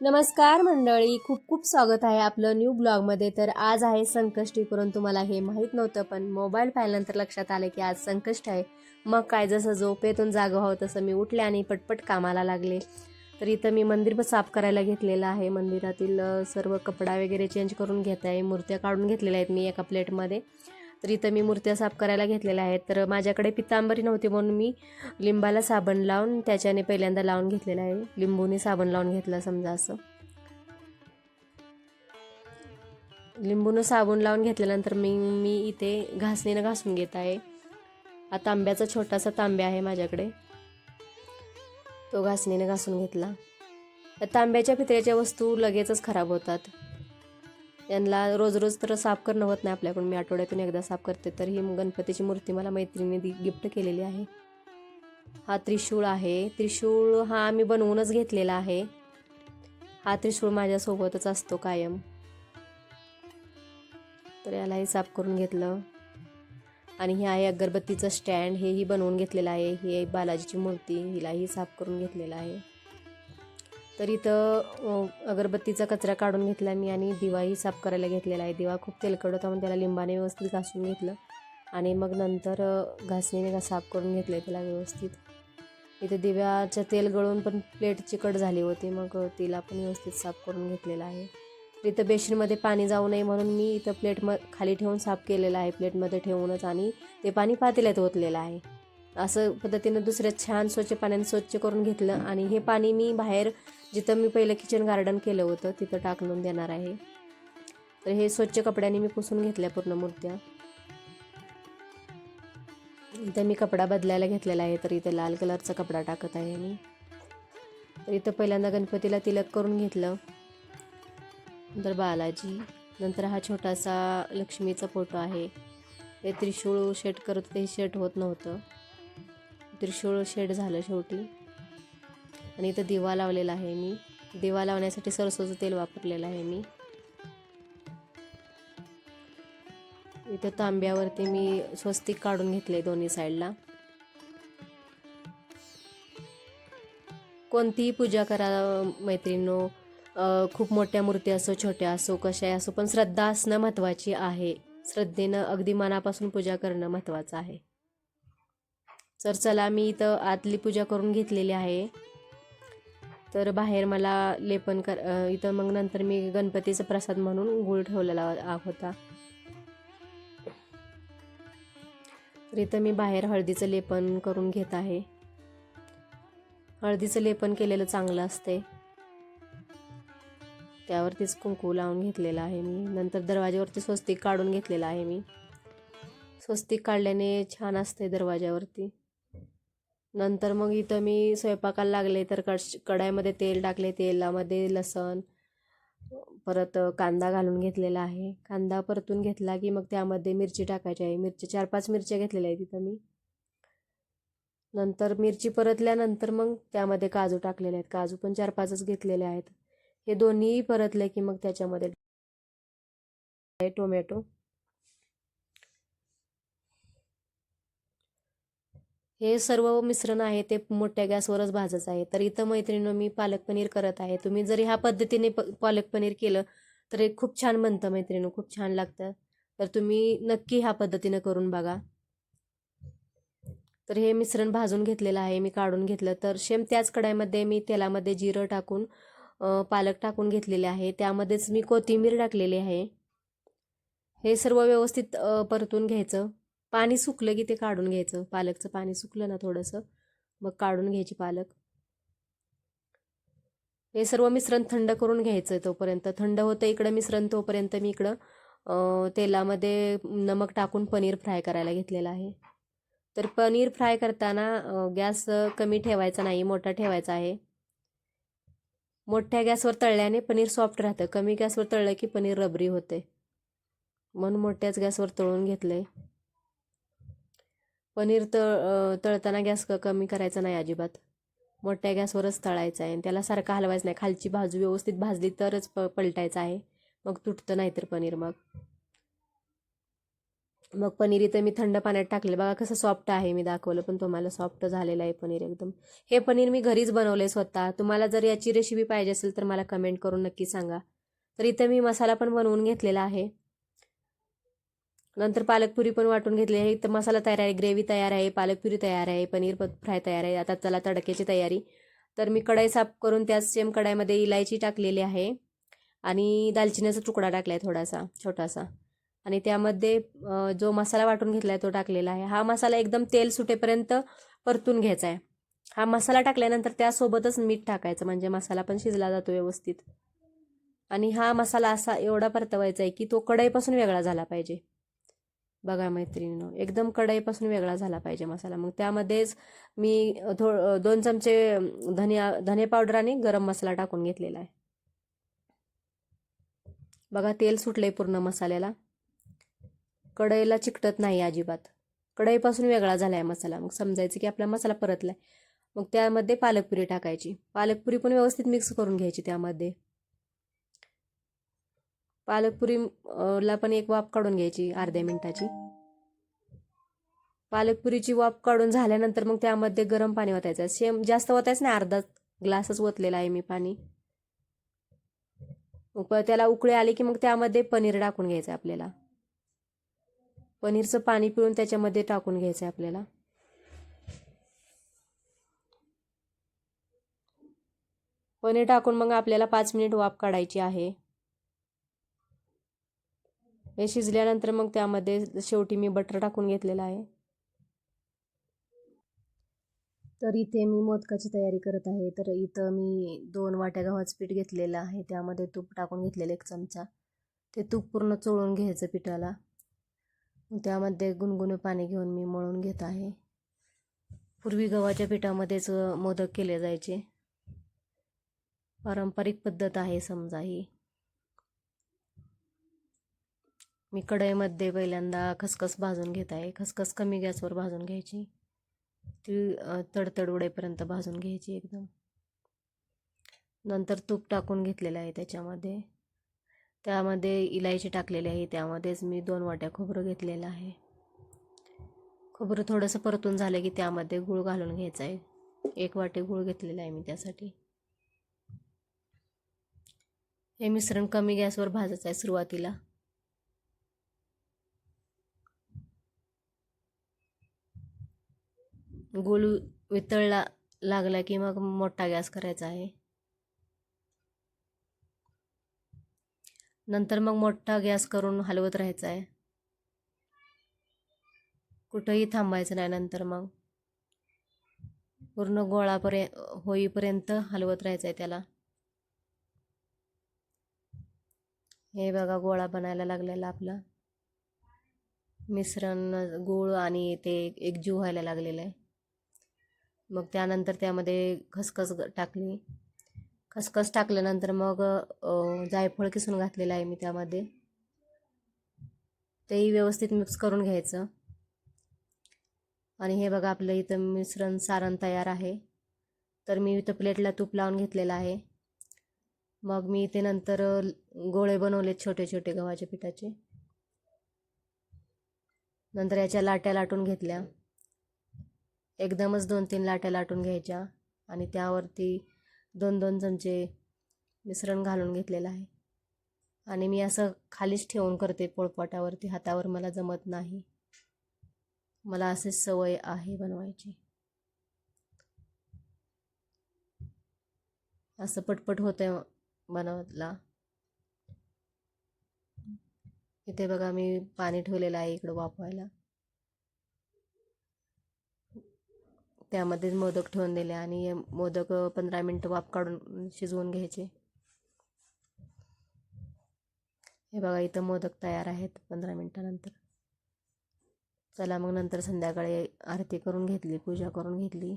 नमस्कार मंडळी खूप खूप स्वागत आहे आपलं न्यू ब्लॉगमध्ये तर आज आहे संकष्टी करून तुम्हाला हे माहीत नव्हतं पण मोबाईल पाहिल्यानंतर लक्षात आलं की आज संकष्ट आहे. मग काय जसं झोपेतून जागं व्हावं तसं मी उठले आणि पटपट कामाला लागले. तर इथं मी मंदिर पण साफ करायला घेतलेलं आहे. मंदिरातील सर्व कपडा वगैरे चेंज करून घेत आहे. मूर्त्या काढून घेतलेल्या आहेत मी एका प्लेटमध्ये तर इथं मी मूर्त्या साफ करायला घेतलेल्या आहेत. तर माझ्याकडे पितांबरी नव्हती म्हणून मी लिंबाला साबण लावून त्याच्याने पहिल्यांदा लावून घेतलेलं आहे. लिंबूने साबण लावून घेतलं समजा असं. लिंबूनं साबण लावून घेतल्यानंतर मी मी इथे घासणीनं घासून घेत आहे. हा तांब्याचा छोटासा तांब्या आहे माझ्याकडे. तो घासणीने घासून घेतला. तांब्याच्या पितळ्याच्या वस्तू लगेचच खराब होतात. यांना रोज रोज तर साफ करणं होत नाही आपल्याकडून. मी आठवड्यातून एकदा साफ करते. तर ही गणपतीची मूर्ती मला मैत्रिणीने दि गिफ्ट केलेली आहे. हा त्रिशूळ आहे. त्रिशूळ हा आम्ही बनवूनच घेतलेला आहे. हा त्रिशूळ माझ्यासोबतच असतो कायम. तर यालाही साफ करून घेतलं. आणि हे आहे अगरबत्तीचं स्टँड हेही बनवून घेतलेलं आहे. ही बालाजीची मूर्ती हिलाही साफ करून घेतलेलं आहे. तर इथं अगरबत्तीचा कचरा काढून घेतला मी आणि दिवाही साफ करायला घेतलेला आहे. दिवा खूप तेलकट होता म्हणून त्याला लिंबाने व्यवस्थित घासून घेतलं आणि मग नंतर घासणीने का साफ करून घेतलं त्याला व्यवस्थित. इथे दिव्याचं तेल गळून पण प्लेट चिकट झाली होती मग तिला पण व्यवस्थित साफ करून घेतलेलं आहे. इथं बेसिनमध्ये पाणी जाऊ नये म्हणून मी इथं प्लेट म खाली ठेवून साफ केलेलं आहे प्लेटमध्ये ठेवूनच आणि ते पाणी पातेल्यात ओतलेलं आहे. असं पद्धतीनं दुसऱ्या छान स्वच्छ पाण्याने स्वच्छ करून घेतलं आणि हे पाणी मी बाहेर जिथं मी पहिलं किचन गार्डन केलं होतं तिथं टाकून देणार आहे. तर हे स्वच्छ कपड्याने मी पुसून घेतल्या पूर्ण मूर्त्या. इथं मी कपडा बदलायला घेतलेला आहे तर इथं लाल कलरचा कपडा टाकत आहे मी. तर इथं पहिल्यांदा गणपतीला तिलक करून घेतलं. नंतर बालाजी नंतर हा छोटासा लक्ष्मीचा फोटो आहे. हे त्रिशूळ शेट करत ते शेट होत नव्हतं. त्रिशूळ शेट झालं शेवटी. आणि इथं दिवा लावलेला आहे मी. दिवा लावण्यासाठी सरसोचं तेल वापरलेलं आहे मी. इथं तांब्यावरती मी स्वस्तिक काढून घेतले दोन्ही साईडला. कोणतीही पूजा करा मैत्रिणींनो. खूप मोठ्या मूर्ती असो छोट्या असो कशाही असो पण श्रद्धा असणं महत्त्वाची आहे. श्रद्धेनं अगदी मनापासून पूजा करणं महत्त्वाचं आहे. तर चला मी इथं आतली पूजा करून घेतलेली आहे. तर बाहेर मला लेपन कर इथं मग नंतर मी गणपतीचा प्रसाद म्हणून गुळ ठेवलेला आ- होता. तर इथं मी बाहेर हळदीचं लेपन करून घेत आहे. हळदीचं लेपन केलेलं चांगलं असते त्यावरतीच कुंकू लावून घेतलेलं आहे मी. नंतर दरवाज्यावरती स्वस्तिक काढून घेतलेलं आहे मी. स्वस्तिक काढल्याने छान असते दरवाज्यावरती. नंतर मग इथं मी स्वयंपाकाला लागले तर कड कढाईमध्ये तेल टाकले तेलामध्ये लसण परत कांदा घालून घेतलेला आहे. कांदा परतून घेतला की मग त्यामध्ये मिरची टाकायची आहे. मिरची चार पाच मिरच्या घेतलेल्या आहेत तिथं मी. नंतर मिरची परतल्यानंतर मग त्यामध्ये काजू टाकलेले आहेत. काजू पण चार पाचच घेतलेले आहेत. हे दोन्ही परतले की मग त्याच्यामध्ये टोमॅटो हे सर्व मिश्रण आहे ते मोठ्या गॅसवरच भाजायचं आहे. तर इथं मैत्रिणीनं मी पालक पनीर करत आहे. तुम्ही जर ह्या पद्धतीने प पालक पनीर केलं तर हे खूप छान बनतं मैत्रिणी खूप छान लागतं. तर तुम्ही नक्की ह्या पद्धतीनं करून बघा. तर हे मिश्रण भाजून घेतलेलं आहे मी काढून घेतलं. तर शेम त्याच कढाईमध्ये मी तेलामध्ये जिरं टाकून पालक टाकून घेतलेले आहे. त्यामध्येच मी कोथिंबीर टाकलेली आहे. हे सर्व व्यवस्थित परतून घ्यायचं. पाणी सुकलं की ते काढून घ्यायचं. पालकचं पाणी सुकलं ना थोडंसं मग काढून घ्यायची पालक. हे सर्व मिश्रण थंड करून घ्यायचं आहे तोपर्यंत. थंड होतं इकडं मिश्रण तोपर्यंत मी इकडं तेलामध्ये नमक टाकून पनीर फ्राय करायला घेतलेलं आहे. तर पनीर फ्राय करताना गॅस कमी ठेवायचा नाही मोठा ठेवायचा आहे. मोठ्या गॅसवर तळल्याने पनीर सॉफ्ट राहतं. कमी गॅसवर तळलं की पनीर रबरी होते. म्हणून मोठ्याच गॅसवर तळून घेतलं आहे पनीर तळ तळताना गॅस क कमी करायचा नाही अजिबात. मोठ्या गॅसवरच तळायचं आहे. आणि त्याला सारखं हलवायचं नाही. खालची बाजू व्यवस्थित भाजली तरच प पलटायचं आहे. मग तुटतं नाही तर पनीर मग. मग पनीर इथं मी थंड पाण्यात टाकले बघा कसं सॉफ्ट आहे. मी दाखवलं पण तुम्हाला सॉफ्ट झालेलं आहे पनीर एकदम. हे पनीर मी घरीच बनवले स्वतः. तुम्हाला जर याची रेसिपी पाहिजे असेल तर मला कमेंट करून नक्की सांगा. तर इथं मी मसाला पण बनवून घेतलेला आहे. नंतर पालकपुरी पण वाटून घेतली आहे. तर मसाला तयार आहे ग्रेव्ही तयार आहे पालकपुरी तयार आहे पनीर फ्राय तयार आहे. आता चला तडक्याची तयारी. तर मी कढाई साफ करून त्याच सेम कढाईमध्ये इलायची टाकलेली आहे आणि दालचिनीचा तुकडा टाकला आहे थोडासा छोटासा. आणि त्यामध्ये जो मसाला वाटून घेतला आहे तो टाकलेला आहे. हा मसाला एकदम तेल सुटेपर्यंत परतून घ्यायचा आहे. हा मसाला टाकल्यानंतर त्यासोबतच मीठ टाकायचं म्हणजे मसाला पण शिजला जातो व्यवस्थित. आणि हा मसाला असा एवढा परतवायचा आहे की तो कढईपासून वेगळा झाला पाहिजे. बघा मैत्रिणीनं एकदम कढईपासून वेगळा झाला पाहिजे मसाला. मग त्यामध्येच मी थो दोन चमचे धनिया धने पावडर आणि गरम मसाला टाकून घेतलेला आहे. बघा तेल सुटलं आहे पूर्ण मसाल्याला. कढईला चिकटत नाही अजिबात. कढईपासून वेगळा झाला आहे मसाला. मग समजायचं की आपला मसाला परतला आहे मग त्यामध्ये पालकपुरी टाकायची. पालकपुरी पण व्यवस्थित मिक्स करून घ्यायची त्यामध्ये. पालकपुरी ला पण एक वाफ काढून घ्यायची अर्ध्या मिनिटाची. पालकपुरीची वाफ काढून झाल्यानंतर मग त्यामध्ये गरम पाणी ओतायचं. सेम जास्त ओतायचं नाही अर्धा ग्लासच ओतलेला आहे मी पाणी. मग त्याला उकळी आली की मग त्यामध्ये पनीर टाकून घ्यायचं आपल्याला. पनीरचं पाणी पिळून त्याच्यामध्ये टाकून घ्यायचं आपल्याला. पनीर टाकून मग आपल्याला पाच मिनिट वाफ काढायची आहे. हे शिजल्यानंतर मग त्यामध्ये शेवटी मी बटर टाकून घेतलेलं आहे. तर इथे मी मोदकाची तयारी करत आहे. तर इथं मी दोन वाट्या गव्हाचं पीठ घेतलेलं आहे. त्यामध्ये तूप टाकून घेतलेलं एक चमचा. ते तूप पूर्ण चोळून घ्यायचं पिठाला. त्यामध्ये गुणगुणे पाणी घेऊन मी मळून घेत आहे. पूर्वी गव्हाच्या पिठामध्येच मोदक केले जायचे. पारंपरिक पद्धत आहे समजा ही. मी कढईमध्ये पहिल्यांदा खसखस भाजून घेत आहे. खसखस कमी गॅसवर भाजून घ्यायची. ती तडतड उडेपर्यंत भाजून घ्यायची एकदम. नंतर तूप टाकून घेतलेलं आहे त्याच्यामध्ये. त्यामध्ये इलायची टाकलेली आहे. त्यामध्येच मी दोन वाट्या खोबरं घेतलेलं आहे. खोबरं थोडंसं परतून झालं की त्यामध्ये गूळ घालून घ्यायचं आहे. एक वाटी गूळ घेतलेला आहे मी त्यासाठी. हे मिश्रण कमी गॅसवर भाजायचं आहे सुरुवातीला गूळ वितळला लागला की मग मोठा गॅस करायचा आहे. नंतर मग मोठा गॅस करून हलवत राहायचा आहे. कुठंही थांबायचं नाही नंतर मग. पूर्ण गोळापर्य होईपर्यंत हलवत राहायचं आहे त्याला. हे बघा गोळा बनायला लागलेला आपला. मिश्रण गूळ आणि ते एकजीव व्हायला लागलेलं आहे. मग त्यानंतर त्यामध्ये खसखस टाकली. खसखस टाकल्यानंतर मग जायफळ किसून घातलेलं आहे मी त्यामध्ये. तेही व्यवस्थित मिक्स करून घ्यायचं. आणि हे बघा आपलं इथं मिश्रण सारण तयार आहे. तर मी इथं प्लेटला तूप लावून घेतलेलं आहे. मग मी इथे नंतर गोळे बनवलेत छोटे छोटे गव्हाच्या पिठाचे. नंतर याच्या लाट्या लाटून घेतल्या. एकदमच दोन तीन लाट्या लाटून घ्यायच्या आणि त्यावरती दोन दोन चमचे मिश्रण घालून घेतलेलं आहे. आणि मी असं खालीच ठेवून करते पोळपाटावरती हातावर मला जमत नाही. मला असे सवय आहे बनवायची. असं पटपट होतं बनवला इथे बघा मी पाणी ठेवलेलं आहे इकडं वापवायला त्यामध्येच मोदक ठेवून दिले आणि मोदक पंधरा मिनटं वाफ काढून शिजवून घ्यायचे. हे बघा इथं मोदक तयार आहेत पंधरा मिनटानंतर. चला मग नंतर संध्याकाळी आरती करून घेतली पूजा करून घेतली.